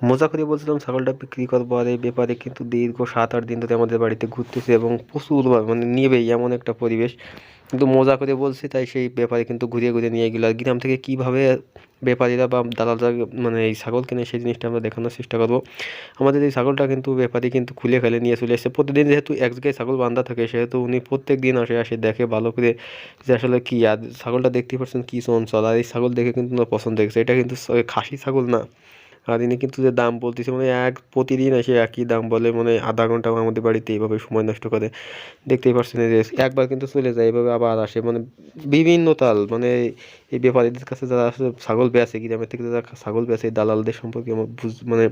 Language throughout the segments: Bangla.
মজা করে বলছিলাম, ছাগলটা বিক্রি করব, আর এই ব্যাপারে কিন্তু দীর্ঘ সাত আট দিন ধরে আমাদের বাড়িতে ঘুরতেছে এবং প্রচুর মানে নেবেই এমন একটা পরিবেশ। কিন্তু মজা করে বলছি, তাই সেই ব্যাপারে কিন্তু ঘুরিয়ে ঘুরিয়ে নিয়ে গেলো। আর গ্রাম থেকে কীভাবে ব্যাপারীরা বা দালালরা মানে এই ছাগল কিনে, সেই জিনিসটা আমরা দেখানোর চেষ্টা করব। আমাদের এই ছাগলটা কিন্তু ব্যাপারী কিন্তু খুলে ফেলে নিয়ে চলে এসেছে। প্রতিদিন যেহেতু এক জায়গায় ছাগল বান্ধা থাকে, সেহেতু উনি প্রত্যেক দিন আসে আসে দেখে ভালো করে যে আসলে কী, আর ছাগলটা দেখতেই পাচ্ছেন কী চঞ্চল, আর এই ছাগল দেখে কিন্তু ওনার পছন্দ হয়েছে। এটা কিন্তু খাসি ছাগল না। আর ইনি কিন্তু যে দাম বলতেছে মানে এক প্রতিদিন এসে একই দাম বলে মানে আধা ঘণ্টা আমাদের বাড়িতে এইভাবে সময় নষ্ট করে। দেখতেই পাচ্ছেন এই যে, একবার কিন্তু চলে যায়, এভাবে আবার আসে মানে বিভিন্ন তাল মানে এই ব্যাপারীদের কাছে যারা আসলে ছাগল বেচে, গ্রামের থেকে যারা ছাগল বেঁচে দালালদের সম্পর্কে আমার বুঝ মানে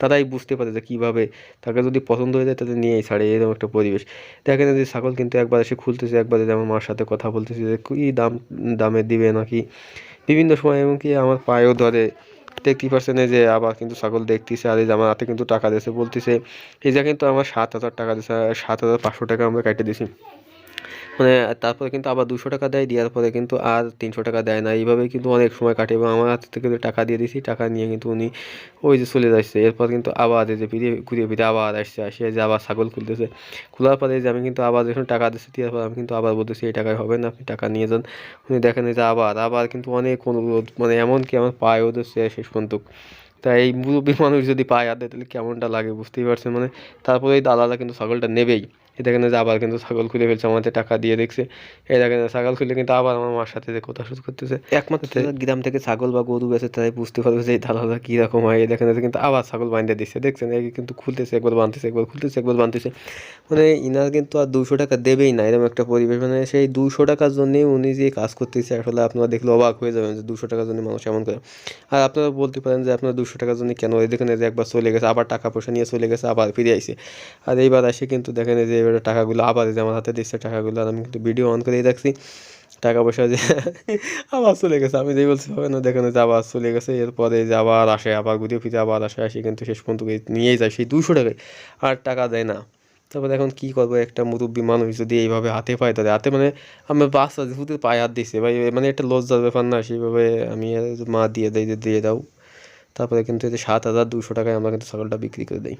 তারাই বুঝতে পারে যে কীভাবে তাকে যদি পছন্দ হয়ে যায় তাদের নিয়েই ছাড়ে, এরকম একটা পরিবেশ। দেখেন যে ছাগল কিন্তু একবার এসে খুলতেছে, একবার যে আমার মার সাথে কথা বলতেছে যে, কী দাম, দামে দিবে নাকি? বিভিন্ন সময় এমনকি আমার পায়েও ধরে দেখতেই পারছেন? যে আবার কিন্তু ছাগল দেখতেছে, আর এই আমার হাতে কিন্তু টাকা দিয়েছে, বলতেছে, এই যে কিন্তু আমার সাত হাজার টাকা দিয়েছে, সাত হাজার পাঁচশো টাকা আমরা কেটে দিয়েছি। মানে তারপরে কিন্তু আবার দুশো টাকা দেয়, দেওয়ার পরে কিন্তু আর তিনশো টাকা দেয় না। এইভাবে কিন্তু অনেক সময় কাটে এবং আমার হাত থেকে যে টাকা দিয়ে দিয়েছি টাকা নিয়ে কিন্তু উনি ওই যে চলে যাচ্ছে। এরপর কিন্তু আবার যে ফিরে ঘুরে ফিরে আবার আসছে, আসে যে আবার ছাগল খুলতেছে। খোলার পরে যে আমি কিন্তু আবার যখন টাকা দিচ্ছি দেওয়ার পর আমি কিন্তু আবার বলতেছি, এই টাকায় হবে না, আপনি টাকা নিয়ে যান। উনি দেখেন যে আবার আবার কিন্তু অনেক অনুরোধ মানে এমনকি আমার পায়েও দিচ্ছে শেষ পর্যন্ত। তাই এই মুরব্বী মানুষ যদি পায়ে দেয়, তাহলে কেমনটা লাগে বুঝতেই পারছেন? মানে তারপরে এই দালালা কিন্তু ছাগলটা নেবেই। এই দেখেন যে আবার কিন্তু ছাগল খুলে ফেলছে আমাদের টাকা দিয়ে দেখছে। এই দেখেন ছাগল খুলে কিন্তু আবার আমার মার সাথে যে কথা শুরু করতেছে। একমাত্র গ্রাম থেকে ছাগল বা গরু বেছে তাই বুঝতে পারবে যে এই দালালরা কীরকম হয়। এই দেখেন কিন্তু আবার ছাগল বাঁধে দিচ্ছে। দেখছেন এই কিন্তু খুলতেছে একবার বাঁধতেছে একবার খুলতেছে একবার বাঁধতেছে। মানে ইনার কিন্তু আর দুশো টাকা দেবেই না এরকম একটা পরিবেশ। মানে সেই দুশো টাকার জন্যে উনি যে কাজ করতেছে আসলে আপনারা দেখলে অবাক হয়ে যাবেন যে দুশো টাকার জন্য মানুষ এমন করে। আর আপনারা বলতে পারেন যে আপনার দুশো টাকার জন্য কেন? এই দেখেন যে একবার চলে গেছে আবার টাকা পয়সা নিয়ে চলে গেছে আবার ফিরে আইছে। আর এইবার আসে কিন্তু দেখেন যে এবার টাকাগুলো আবার যে আমার হাতে দিচ্ছে টাকাগুলো, আর আমি কিন্তু ভিডিও অন করেই রাখছি টাকা পয়সা যে আবার চলে গেছে। আমি যেই বলছি হবে না, দেখেন যে আবার চলে গেছে। এরপরে যে আবার আসে, আবার ঘুরে ফিরে আবার আসে আসে কিন্তু শেষ পর্যন্ত নিয়েই যায়। সেই দুশো টাকায় আর টাকা দেয় না। তারপরে এখন কী করব? একটা মুরব্বী মানুষ যদি এইভাবে হাতে পায়, তাহলে হাতে মানে আমার বাচ্চা যেহেতু পায়ে হাত দিছে ভাই মানে একটা লজ্জার ব্যাপার না। সেইভাবে আমি মা দিয়ে দেয় দিয়ে দাও। তারপরে কিন্তু এই সাত হাজার দুশো টাকায় আমরা কিন্তু ছাগলটা বিক্রি করে দিই।